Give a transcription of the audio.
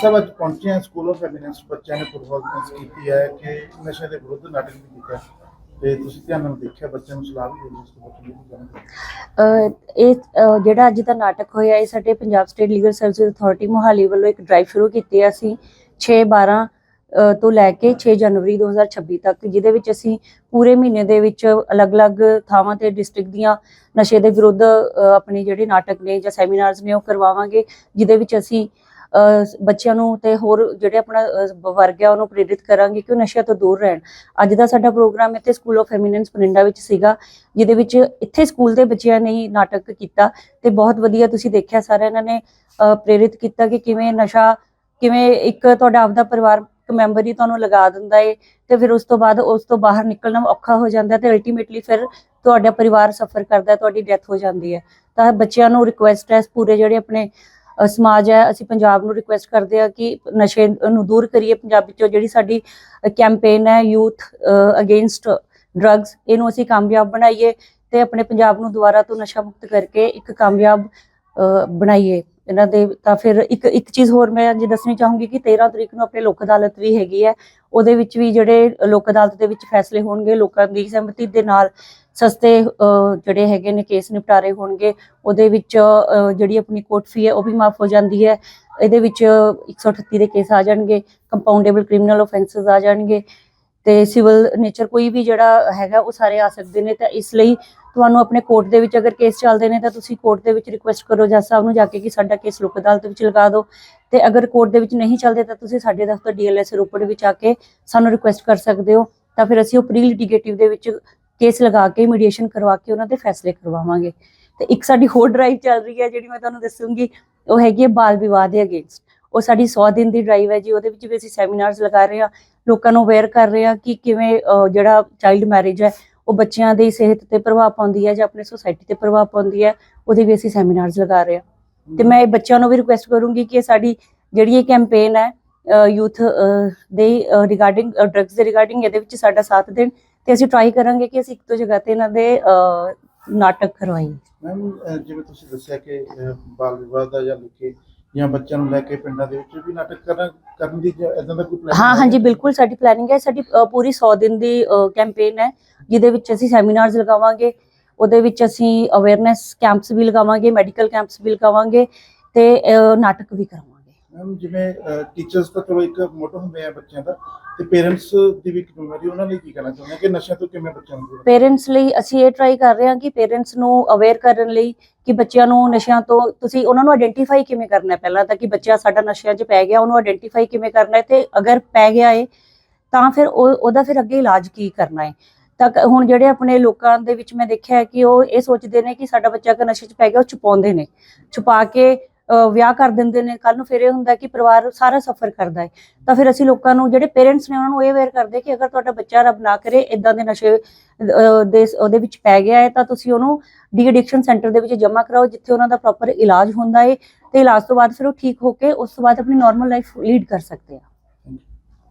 ਸਾਹਿਬ, ਅੱਜ ਪਹੁੰਚੇ ਹਾਂ ਸਕੂਲ ਆਫ ਐਮੀਨੈਂਸ ਬੱਚਿਆਂ ਨੇ ਪਰਫਾਰਮੈਂਸ ਕੀਤੀ ਹੈ ਕਿ ਨਸ਼ੇ ਦੇ ਵਿਰੁੱਧ ਨਾਟਕ ਵੀ ਕੀਤਾ ਤੇ ਤੁਸੀਂ ਧਿਆਨ ਨਾਲ ਦੇਖਿਆ, ਬੱਚਿਆਂ ਨੂੰ ਸਲਾਹ ਵੀ ਦੇ ਦਿੱਤੀ ਤੋਂ ਬੱਚੇ ਨੂੰ ਇਹ, ਅਹ, ਜਿਹੜਾ ਅੱਜ ਦਾ ਨਾਟਕ ਹੋਇਆ, ਇਹ ਸਾਡੇ Punjab state legal service authority Mohali ਵੱਲੋਂ ਇੱਕ ਡਰਾਈਵ ਸ਼ੁਰੂ ਕੀਤੀ ਹੈ। ਅਸੀਂ 6 12 ਅਹ, ਤੋਂ ਲੈ ਕੇ 6 ਜਨਵਰੀ 2026 ਤੱਕ, ਜਿਹਦੇ ਵਿੱਚ ਅਸੀਂ ਪੂਰੇ ਮਹੀਨੇ ਦੇ ਵਿੱਚ ਅਲੱਗ-ਅਲੱਗ ਥਾਵਾਂ ਤੇ ਡਿਸਟ੍ਰਿਕਟ ਦੀਆਂ ਨਸ਼ੇ ਦੇ ਵਿਰੁੱਧ, ਅਹ, ਆਪਣੇ ਜਿਹੜੇ ਨਾਟਕ ਨੇ ਜਾਂ ਸੈਮੀਨਾਰਸ ਨੇ, ਉਹ ਕਰਵਾਵਾਂਗੇ, ਜਿਹਦੇ ਵਿੱਚ ਅਸੀਂ ਬੱਚਿਆਂ ਨੂੰ ਤੇ ਹੋਰ ਜਿਹੜੇ ਆਪਣਾ ਵਰਗ ਹੈ ਉਹਨੂੰ ਪ੍ਰੇਰਿਤ ਕਰਾਂਗੇ ਕਿ ਉਹ ਨਸ਼ਿਆਂ ਤੋਂ ਦੂਰ ਰਹਿਣ। ਅੱਜ ਦਾ ਸਾਡਾ ਪ੍ਰੋਗਰਾਮ ਇੱਥੇ ਸਕੂਲ ਆਫ ਐਮੀਨੈਂਸ ਪਰਿੰਡਾ ਵਿੱਚ ਸੀਗਾ, ਜਿਹਦੇ ਵਿੱਚ ਇੱਥੇ ਸਕੂਲ ਦੇ ਬੱਚਿਆਂ ਨੇ ਹੀ ਨਾਟਕ ਕੀਤਾ ਤੇ ਬਹੁਤ ਵਧੀਆ ਤੁਸੀਂ ਦੇਖਿਆ ਸਾਰਾ ਇਹਨਾਂ ਨੇ ਪ੍ਰੇਰਿਤ ਕੀਤਾ ਕਿ ਕਿਵੇਂ ਨਸ਼ਾ, ਕਿਵੇਂ ਇੱਕ ਤੁਹਾਡਾ ਆਪਦਾ ਪਰਿਵਾਰ ਮੈਂਬਰ ਹੀ ਤੁਹਾਨੂੰ ਲਗਾ ਦਿੰਦਾ ਏ ਤੇ ਫਿਰ ਉਸ ਤੋਂ ਬਾਅਦ ਉਸ ਤੋਂ ਬਾਹਰ ਨਿਕਲਣਾ ਔਖਾ ਹੋ ਜਾਂਦਾ ਤੇ ਅਲਟੀਮੇਟਲੀ ਫਿਰ ਤੁਹਾਡਾ ਪਰਿਵਾਰ ਸਫਰ ਕਰਦਾ, ਤੁਹਾਡੀ ਡੈਥ ਹੋ ਜਾਂਦੀ ਹੈ। ਤਾਂ ਬੱਚਿਆਂ ਨੂੰ ਰਿਕੁਐਸਟ ਹੈ ਪੂਰੇ ਜਿਹੜੇ ਆਪਣੇ ਸਮਾਜ ਹੈ, ਅਸੀਂ ਪੰਜਾਬ ਨੂੰ ਰਿਕੁਐਸਟ ਕਰਦੇ ਆ ਕਿ ਨਸ਼ੇ ਨੂੰ ਦੂਰ ਕਰੀਏ ਪੰਜਾਬ ਵਿੱਚੋਂ ਜਿਹੜੀ ਸਾਡੀ ਕੈਂਪੇਨ ਹੈ ਯੂਥ ਅਗੇਂਸਟ ਡਰੱਗਸ ਇਹਨੂੰ ਅਸੀਂ ਕਾਮਯਾਬ ਬਣਾਈਏ ਤੇ ਆਪਣੇ ਪੰਜਾਬ ਨੂੰ ਦੁਬਾਰਾ ਤੋਂ ਨਸ਼ਾ ਮੁਕਤ ਕਰਕੇ ਇੱਕ ਕਾਮਯਾਬ ਬਣਾਈਏ। ਇਹਨਾਂ ਦੇ ਤਾਂ ਫਿਰ ਇੱਕ ਇੱਕ ਚੀਜ਼ ਹੋਰ ਮੈਂ ਅੱਜ ਦੱਸਣੀ ਚਾਹੂੰਗੀ ਕਿ 13 ਤਰੀਕ ਨੂੰ ਆਪਣੇ ਲੋਕ ਅਦਾਲਤ ਵੀ ਹੈਗੀ ਹੈ। ਉਹਦੇ ਵਿੱਚ ਵੀ ਜਿਹੜੇ ਲੋਕ ਅਦਾਲਤ ਦੇ ਵਿੱਚ ਫੈਸਲੇ ਹੋਣਗੇ, ਲੋਕਾਂ ਦੀ ਸਹਿਮਤੀ ਦੇ ਨਾਲ ਸਸਤੇ ਜਿਹੜੇ ਹੈਗੇ ਨੇ ਕੇਸ ਨਿਪਟਾਰੇ ਹੋਣਗੇ, ਉਹਦੇ ਵਿੱਚ ਜਿਹੜੀ ਆਪਣੀ ਕੋਰਟ ਫੀ ਹੈ, ਉਹ ਵੀ ਮਾਫ ਹੋ ਜਾਂਦੀ ਹੈ। ਇਹਦੇ ਵਿੱਚ 138 ਦੇ ਕੇਸ ਆ ਜਾਣਗੇ ਕੰਪਾਊਂਡੇਬਲ ਕ੍ਰਿਮੀਨਲ ਆਫੈਂਸਸ ਆ ਜਾਣਗੇ ਤੇ ਸਿਵਲ ਨੇਚਰ ਕੋਈ ਵੀ ਜਿਹੜਾ ਹੈਗਾ, ਉਹ ਸਾਰੇ ਆ ਸਕਦੇ ਨੇ। ਤਾਂ ਇਸ ਲਈ ਤੁਹਾਨੂੰ ਆਪਣੇ ਕੋਰਟ ਦੇ ਵਿੱਚ ਅਗਰ ਕੇਸ ਚੱਲਦੇ ਨੇ, ਤਾਂ ਤੁਸੀਂ ਕੋਰਟ ਦੇ ਵਿੱਚ ਰਿਕੁਐਸਟ ਕਰੋ, ਜੱਜ ਸਾਹਿਬ ਨੂੰ ਜਾ ਕੇ ਕਿ ਸਾਡਾ ਕੇਸ ਲੋਕ ਅਦਾਲਤ ਵਿੱਚ ਲਗਾ ਦਿਓ। ਤੇ ਅਗਰ ਕੋਰਟ ਦੇ ਵਿੱਚ ਨਹੀਂ ਚੱਲਦੇ, ਤਾਂ ਤੁਸੀਂ ਸਾਡੇ ਦਫ਼ਤਰ ਡੀਐਲਐਸ ਰੋਪੜ ਵਿੱਚ ਆ ਕੇ ਸਾਨੂੰ ਰਿਕੁਐਸਟ ਕਰ ਸਕਦੇ ਹੋ। ਤਾਂ ਫਿਰ ਅਸੀਂ ਉਹ ਪ੍ਰੀ ਲਿਟੀਗੇਟਿਵ ਦੇ ਵਿੱਚ ਕੇਸ ਲਗਾ ਕੇ ਮੀਡੀਏਸ਼ਨ ਕਰਵਾ ਕੇ ਉਹਨਾਂ ਦੇ ਫੈਸਲੇ ਕਰਵਾਵਾਂਗੇ। ਤੇ ਇੱਕ ਸਾਡੀ ਹੋਰ ਡਰਾਈਵ ਚੱਲ ਰਹੀ ਹੈ, ਜਿਹੜੀ ਮੈਂ ਤੁਹਾਨੂੰ ਦੱਸੂੰਗੀ, ਉਹ ਹੈਗੀ ਹੈ ਬਾਲ ਵਿਵਾਦ ਦੇ ਅਗੇਂਸਟ ਉਹ ਸਾਡੀ 100 ਦਿਨ ਦੀ ਡਰਾਈਵ ਹੈ ਜੀ, ਉਹਦੇ ਵਿੱਚ ਵੀ ਅਸੀਂ ਸੈਮੀਨਾਰਸ ਲਗਾ ਰਹੇ ਹਾਂ, ਲੋਕਾਂ ਨੂੰ ਅਵੇਅਰ ਕਰ ਰਹੇ ਹਾਂ ਕਿ ਕਿਵੇਂ ਜਿਹੜਾ ਚਾਈਲਡ ਮੈਰਿਜ ਹੈ, ਉਹ ਬੱਚਿਆਂ ਦੀ ਸਿਹਤ ਤੇ ਪ੍ਰਭਾਵ ਪਾਉਂਦੀ ਹੈ ਜਾਂ ਆਪਣੇ ਸੋਸਾਇਟੀ ਤੇ ਪ੍ਰਭਾਵ ਪਾਉਂਦੀ ਹੈ, ਉਹਦੇ ਵੀ ਅਸੀਂ ਸੈਮੀਨਾਰਸ ਲਗਾ ਰਹੇ ਹਾਂ। ਤੇ ਮੈਂ ਇਹ ਬੱਚਿਆਂ ਨੂੰ ਵੀ ਰਿਕੁਐਸਟ ਕਰੂੰਗੀ ਕਿ ਸਾਡੀ ਜਿਹੜੀ ਇਹ ਕੈਂਪੇਨ ਹੈ ਯੂਥ ਦੇ ਰਿਗਾਰਡਿੰਗ ਡਰੱਗਸ ਦੇ ਰਿਗਾਰਡਿੰਗ ਇਹਦੇ ਵਿੱਚ ਸਾਡਾ ਸਾਥ ਦੇਣ। ਤੇ ਅਸੀਂ ਟਰਾਈ ਕਰਾਂਗੇ ਕਿ ਅਸੀਂ ਇੱਕ ਤੋਂ ਜਗ੍ਹਾ ਤੇ ਇਹਨਾਂ ਦੇ ਨਾਟਕ ਕਰਵਾਈਏ। ਮੈਮ ਜਿਵੇਂ ਤੁਸੀਂ ਦੱਸਿਆ ਕਿ ਬਾਲ ਵਿਵਾਹ ਦਾ ਜਾਂ ਲਿਖੇ ਜਾਂ ਬੱਚਿਆਂ ਨੂੰ ਲੈ ਕੇ ਪਿੰਡਾਂ ਦੇ ਵਿੱਚ ਵੀ ਨਾਟਕ ਕਰਨ ਕਰਨ ਦੀ ਇਦਾਂ ਦਾ ਕੋਈ plan ਹਾਂ ਹੈ? ਹਾਂਜੀ ਬਿਲਕੁਲ ਸਾਡੀ ਪਲੈਨਿੰਗ ਹੈ। ਸਾਡੀ ਪੂਰੀ 100 ਦਿਨ ਦੀ ਕੈਂਪੇਨ ਹੈ ਜਿਹਦੇ ਵਿੱਚ ਅਸੀਂ ਸੈਮੀਨਾਰਸ ਲਗਾਵਾਂਗੇ। ਉਹਦੇ ਵਿੱਚ ਅਸੀਂ ਅਵੇਅਰਨੈਸ ਕੈਂਪਸ ਵੀ ਲਗਾਵਾਂਗੇ ਮੈਡੀਕਲ ਕੈਂਪਸ ਵੀ ਲਗਾਵਾਂਗੇ ਤੇ ਨਾਟਕ ਵੀ ਕਰਾਵਾਂਗੇ ਮੈਮ, ਜਿਵੇਂ ਟੀਚਰਸ ਤਾਂ ਚਲੋ ਇੱਕ ਮੋਟੋ ਹੁੰਦੇ ਆ ਬੱਚਿਆਂ ਦਾ, ਤੇ ਪੇਰੈਂਟਸ ਦੀ ਵੀ ਜ਼ਿੰਮੇਵਾਰੀ ਉਹਨਾਂ ਲਈ ਕੀ ਕਹਿਣਾ ਚਾਹੁੰਦੇ ਕਿ ਨਸ਼ਿਆਂ ਤੋਂ ਕਿਵੇਂ ਬੱਚਿਆਂ ਨੂੰ ਪੇਰੈਂਟਸ ਲਈ ਅਸੀਂ ਇਹ ਟਰਾਈ ਕਰ ਰਹੇ ਹਾਂ ਕਿ ਪੇਰੈਂਟਸ ਨੂੰ ਅਵੇਅਰ ਕਰਨ ਲਈ ਕਿ ਬੱਚਿਆਂ ਨੂੰ ਨਸ਼ਿਆਂ ਤੋਂ ਤੁਸੀਂ ਉਹਨਾਂ ਨੂੰ ਆਇਡੈਂਟੀਫਾਈ ਕਿਵੇਂ ਕਰਨਾ ਹੈ? ਪਹਿਲਾਂ ਤਾਂ ਕਿ ਬੱਚਾ ਸਾਡਾ ਨਸ਼ਿਆਂ 'ਚ ਪੈ ਗਿਆ, ਉਹਨੂੰ ਆਇਡੈਂਟੀਫਾਈ ਕਿਵੇਂ ਕਰਨਾ ਹੈ? ਤੇ ਅਗਰ ਪੈ ਗਿਆ ਏ, ਤਾਂ ਫਿਰ ਉਹਦਾ ਫਿਰ ਅੱਗੇ ਇਲਾਜ ਕੀ ਕਰਨਾ ਹੈ? ਤਾਂ ਹੁਣ ਜਿਹੜੇ ਆਪਣੇ ਲੋਕਾਂ ਦੇ ਵਿੱਚ ਮੈਂ ਦੇਖਿਆ ਕਿ ਉਹ ਇਹ ਸੋਚਦੇ ਨੇ ਕਿ ਸਾਡਾ ਬੱਚਾ ਅਗਰ ਨਸ਼ੇ 'ਚ ਪੈ ਗਿਆ, ਉਹ ਛੁਪਾਉਂਦੇ ਨੇ। ਛੁਪਾ ਕੇ ਵਿਆਹ ਕਰ ਦਿੰਦੇ ਨੇ ਕੱਲ ਨੂੰ ਫਿਰ ਇਹ ਹੁੰਦਾ ਕਿ ਪਰਿਵਾਰ ਸਾਰਾ ਸਫਰ ਕਰਦਾ ਹੈ। ਤਾਂ ਫਿਰ ਅਸੀਂ ਲੋਕਾਂ ਨੂੰ, ਜਿਹੜੇ ਪੇਰੈਂਟਸ ਨੇ ਉਹਨਾਂ ਨੂੰ ਇਹ ਅਵੇਅਰ ਕਰਦੇ ਕਿ ਅਗਰ ਤੁਹਾਡਾ ਬੱਚਾ ਰੱਬ ਨਾ ਕਰੇ ਇਦਾਂ ਦੇ ਨਸ਼ੇ ਦੇ ਉਹਦੇ ਵਿੱਚ ਪੈ ਗਿਆ ਹੈ, ਤਾਂ ਤੁਸੀਂ ਉਹਨੂੰ ਡੀ ਐਡਿਕਸ਼ਨ ਸੈਂਟਰ ਦੇ ਵਿੱਚ ਜਮ੍ਹਾਂ ਕਰਾਓ, ਜਿੱਥੇ ਉਹਨਾਂ ਦਾ ਪ੍ਰੋਪਰ ਇਲਾਜ ਹੁੰਦਾ ਹੈ ਤੇ ਇਲਾਜ ਤੋਂ ਬਾਅਦ ਫਿਰ ਉਹ ਠੀਕ ਹੋ ਕੇ ਉਸ ਤੋਂ ਬਾਅਦ ਆਪਣੀ ਨਾਰਮਲ ਲਾਈਫ ਲੀਡ ਕਰ ਸਕਦੇ ਆ।